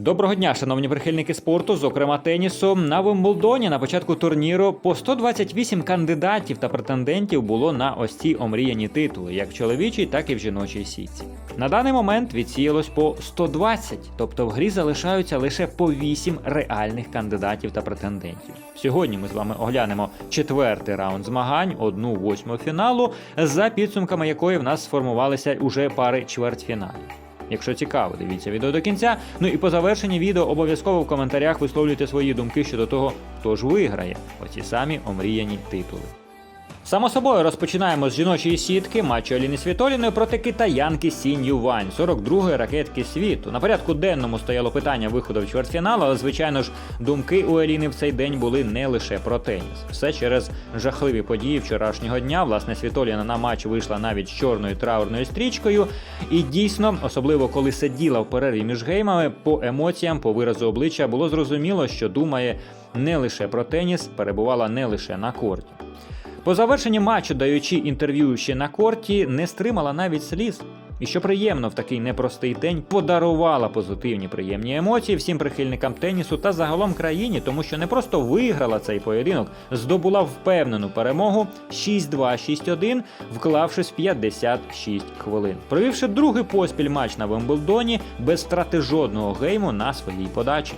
Доброго дня, шановні прихильники спорту, зокрема тенісу. На Вимблдоні на початку турніру по 128 кандидатів та претендентів було на ось ці омріяні титули, як в чоловічій, так і в жіночій сітці. На даний момент відсіялось по 120, тобто в грі залишаються лише по 8 реальних кандидатів та претендентів. Сьогодні ми з вами оглянемо четвертий раунд змагань, одну восьму фіналу, за підсумками якої в нас сформувалися уже пари чвертьфіналів. Якщо цікаво, дивіться відео до кінця. Ну і по завершенні відео обов'язково в коментарях висловлюйте свої думки щодо того, хто ж виграє оці самі омріяні титули. Само собою розпочинаємо з жіночої сітки матчу Аліни Світоліної проти китаянки Сінь Ювань, 42-ї ракетки світу. На порядку денному стояло питання виходу в чвертьфінал, але звичайно ж думки у Аліни в цей день були не лише про теніс. Все через жахливі події вчорашнього дня. Власне, Світоліна на матч вийшла навіть з чорною траурною стрічкою. І дійсно, особливо коли сиділа в перерві між геймами, по емоціям, по виразу обличчя було зрозуміло, що думає не лише про теніс, перебувала не лише на корті. По завершенні матчу, даючи інтерв'ю ще на корті, не стримала навіть сліз. І що приємно в такий непростий день подарувала позитивні приємні емоції всім прихильникам тенісу та загалом країні, тому що не просто виграла цей поєдинок, здобула впевнену перемогу 6-2-6-1, вклавшись в 56 хвилин, провівши другий поспіль матч на Вемблдоні без втрати жодного гейму на своїй подачі.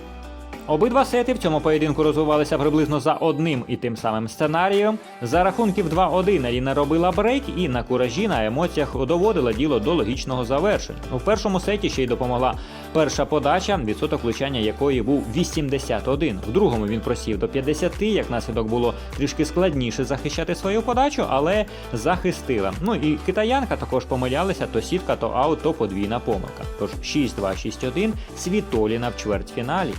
Обидва сети в цьому поєдинку розвивалися приблизно за одним і тим самим сценарієм. За рахунків 2-1 Аліна робила брейк і на куражі на емоціях доводила діло до логічного завершення. У першому сеті ще й допомогла перша подача, відсоток влучання якої був 81. В другому він просів до 50, як наслідок було трішки складніше захищати свою подачу, але захистила. Ну і китаянка також помилялися, то сітка, то аут, то подвійна помилка. Тож 6-2-6-1 Світоліна в чвертьфіналі.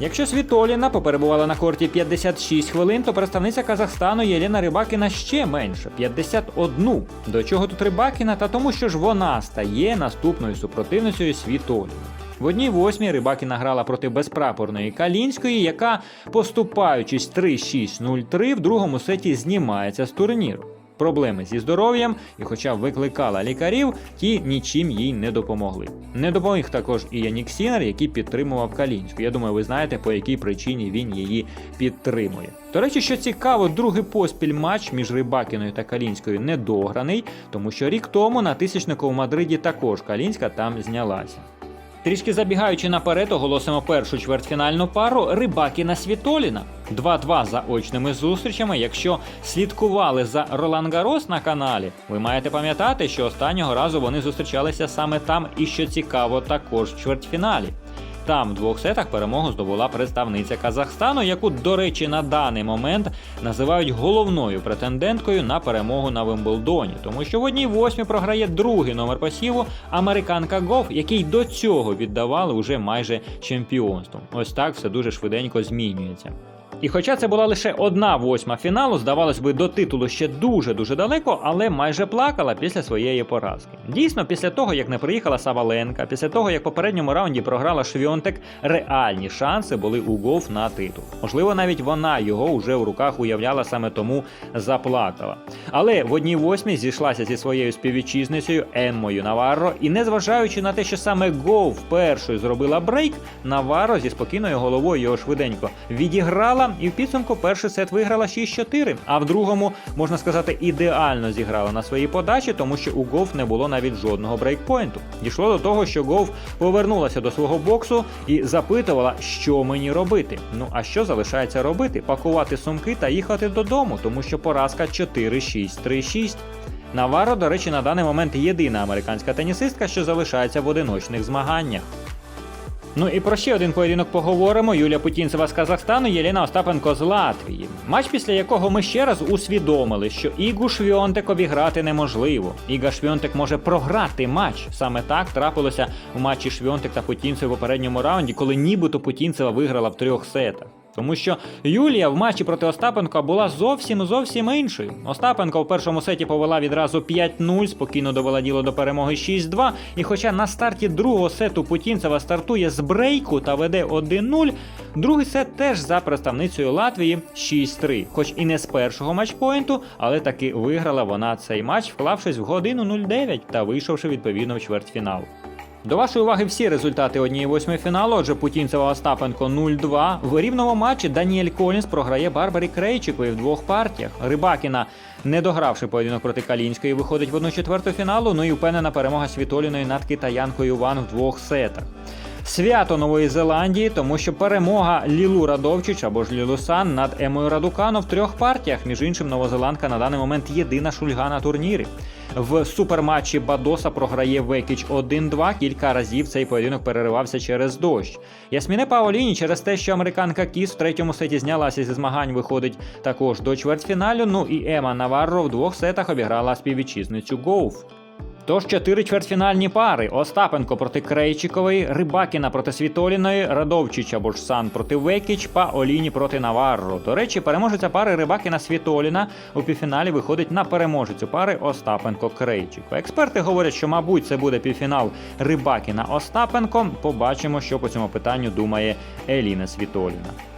Якщо Світоліна поперебувала на корті 56 хвилин, то представниця Казахстану Єлена Рибакіна ще менше 51. До чого тут Рибакіна? Та тому, що ж вона стає наступною супротивницею Світоліни. В одній восьмій Рибакіна грала проти безпрапорної Калінської, яка, поступаючись 3-6-0-3, в другому сеті знімається з турніру. Проблеми зі здоров'ям, і хоча викликала лікарів, ті нічим їй не допомогли. Не допоміг також і Янік Сінер, який підтримував Калінську. Я думаю, ви знаєте, по якій причині він її підтримує. До речі, що цікаво, другий поспіль матч між Рибакіною та Калінською не дограний, тому що рік тому на тисячнику в Мадриді також Калінська там знялася. Трішки забігаючи наперед, оголосимо першу чвертьфінальну пару Рибакіна Світоліна. 2-2 за очними зустрічами. Якщо слідкували за Ролан Гарос на каналі, ви маєте пам'ятати, що останнього разу вони зустрічалися саме там, і що цікаво, також в чвертьфіналі. Там в двох сетах перемогу здобула представниця Казахстану, яку, до речі, на даний момент називають головною претенденткою на перемогу на Вимблдоні, тому що в одній восьмі програє другий номер посіву американка Гоф, який до цього віддавали уже майже чемпіонством. Ось так все дуже швиденько змінюється. І хоча це була лише одна восьма фіналу, здавалось би, до титулу ще дуже-дуже далеко, але майже плакала після своєї поразки. Дійсно, після того, як не приїхала Саваленка, після того, як в попередньому раунді програла Швьонтек, реальні шанси були у Гоф на титул. Можливо, навіть вона його вже в руках уявляла саме тому заплакала. Але в одній восьмій зійшлася зі своєю співвітчизницею Еммою Наварро, і незважаючи на те, що саме Гоф першою зробила брейк, Наварро зі спокійною головою його швиденько відіграла і в підсумку перший сет виграла 6-4, а в другому, можна сказати, ідеально зіграла на своїй подачі, тому що у Гоф не було навіть жодного брейкпойнту. Дійшло до того, що Гоф повернулася до свого боксу і запитувала, що мені робити. Ну а що залишається робити? Пакувати сумки та їхати додому, тому що поразка 4-6-3-6. Наваро, до речі, на даний момент єдина американська тенісистка, що залишається в одиночних змаганнях. Ну і про ще один поєдинок поговоримо. Юлія Путінцева з Казахстану, Єліна Остапенко з Латвії. Матч, після якого ми ще раз усвідомили, що Ігу Швіонтекові грати неможливо. Іга Швіонтек може програти матч. Саме так трапилося в матчі Швіонтек та Путінцев у попередньому раунді, коли нібито Путінцева виграла в трьох сетах. Тому що Юлія в матчі проти Остапенка була зовсім зовсім іншою. Остапенко в першому сеті повела відразу 5-0, спокійно довела діло до перемоги 6-2. І хоча на старті другого сету Путінцева стартує з брейку та веде 1-0, другий сет теж за представницею Латвії 6-3. Хоч і не з першого матчпоінту, але таки виграла вона цей матч, вклавшись в годину 0-9 та вийшовши відповідно в чвертьфінал. До вашої уваги всі результати 1-8 фіналу. Отже, Путінцева Остапенко 0-2. В рівному матчі Даніель Колінс програє Барбарі Крейчикові в двох партіях. Рибакіна, не догравши поєдинок проти Калінської, виходить в одну четверту фіналу. Ну і впевнена перемога Світоліної над китаянкою Ван в двох сетах. Свято Нової Зеландії, тому що перемога Лілу Радовчич або ж Лілусан над Емою Радукано в трьох партіях. Між іншим, новозеландка на даний момент єдина шульга на турнірі. В суперматчі Бадоса програє Векіч 1-2. Кілька разів цей поєдинок переривався через дощ. Ясміне Паоліні через те, що американка Кіс в третьому сеті знялася зі змагань, виходить також до чвертьфіналю. Ну і Ема Наварро в двох сетах обіграла співвітчизницю Гоуф. Тож чотири чвертьфінальні пари: Остапенко проти Крейчикової, Рибакіна проти Світоліної, Радовчич або ж Сан проти Векіч, Паоліні проти Наварро. До речі, переможеця пари Рибакіна Світоліна у півфіналі виходить на переможецю пари Остапенко Крейчико. Експерти говорять, що, мабуть, це буде півфінал Рибакіна Остапенко. Побачимо, що по цьому питанню думає Еліна Світоліна.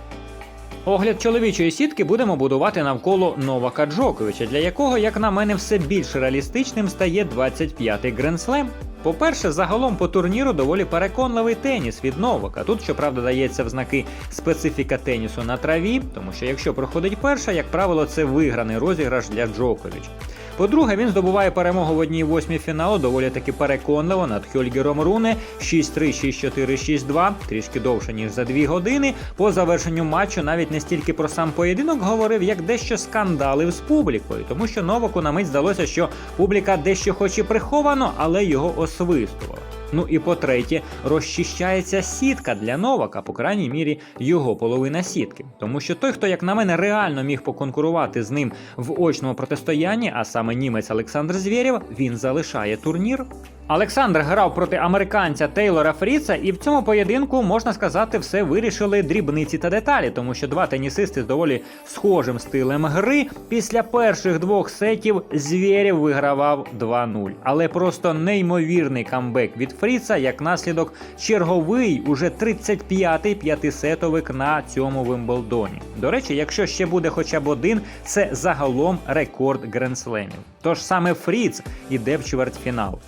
Огляд чоловічої сітки будемо будувати навколо Новака Джоковича, для якого, як на мене, все більш реалістичним стає 25-й гренслем. По-перше, загалом по турніру доволі переконливий теніс від Новака. Тут, щоправда, дається в знаки специфіка тенісу на траві, тому що якщо проходить перша, як правило, це виграний розіграш для Джоковича. По-друге, він здобуває перемогу в одній восьмій фіналу доволі таки переконливо над Хьольгером Руне 6-3, 6-4, 6-2, трішки довше ніж за дві години. По завершенню матчу навіть не стільки про сам поєдинок говорив, як дещо скандалив з публікою, тому що Новаку на мить здалося, що публіка дещо хоч і приховано, але його освистувала. Ну і по-третє, розчищається сітка для Новака, по крайній мірі, його половина сітки. Тому що той, хто, як на мене, реально міг поконкурувати з ним в очному протистоянні, а саме німець Олександр Звєрєв, він залишає турнір. Олександр грав проти американця Тейлора Фріца, і в цьому поєдинку можна сказати, все вирішили дрібниці та деталі, тому що два тенісисти з доволі схожим стилем гри після перших двох сетів Звєрєв вигравав 2-0. Але просто неймовірний камбек від Фріца, як наслідок черговий, уже 35-й п'ятисетовик на цьому Вимблдоні. До речі, якщо ще буде хоча б один, це загалом рекорд гренслемів. Тож саме Фріц іде в чвертьфінал.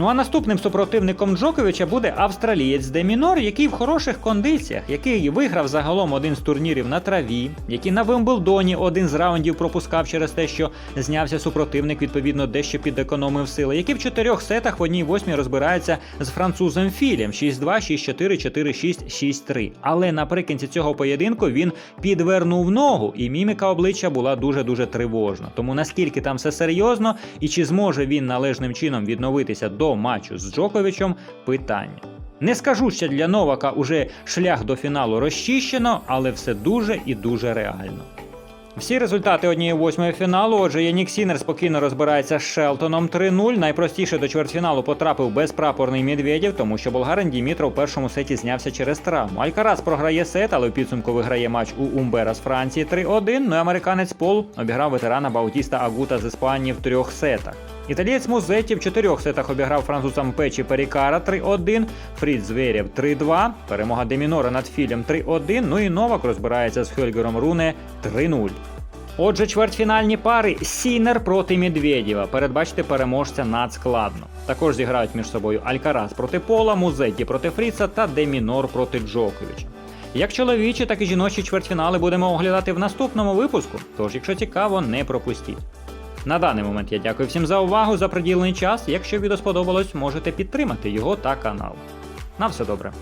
Ну а наступним супротивником Джоковича буде австралієць Демінор, який в хороших кондиціях, який виграв загалом один з турнірів на траві, який на Вимблдоні один з раундів пропускав через те, що знявся супротивник, відповідно, дещо підекономив сили, який в чотирьох сетах в одній восьмій розбирається з французом Філем 6-2, 6-4, 4-6, 6-3. Але наприкінці цього поєдинку він підвернув ногу, і міміка обличчя була дуже дуже тривожна. Тому наскільки там все серйозно, і чи зможе він належним чином відновитися до матчу з Джоковичем питання. Не скажу, що для Новака уже шлях до фіналу розчищено, але все дуже і дуже реально. Всі результати однієї восьмої фіналу. Отже, Янік Сінер спокійно розбирається з Шелтоном 3-0. Найпростіше до чвертьфіналу потрапив безпрапорний Медведєв, тому що болгарин Дімітров в першому сеті знявся через травму. Алькарас програє сет, але в підсумку виграє матч у Умбера з Франції 3-1. Ну і американець Пол обіграв ветерана Баутіста Агута з Іспанії в трьох сетах. Італієць Музетті в чотирьох сетах обіграв французам Печі Перікара 3-1, Фрід Зверєв 3-2, перемога Демінора над Філем 3-1, ну і Новак розбирається з Хельгером Руне 3-0. Отже, чвертьфінальні пари Сінер проти Медведєва. Передбачте переможця надскладно. Також зіграють між собою Алькарас проти Пола, Музетті проти Фріца та Демінор проти Джоковича. Як чоловічі, так і жіночі чвертьфінали будемо оглядати в наступному випуску. Тож, якщо цікаво, не пропустіть. На даний момент я дякую всім за увагу, за приділений час. Якщо відео сподобалось, можете підтримати його та канал. На все добре.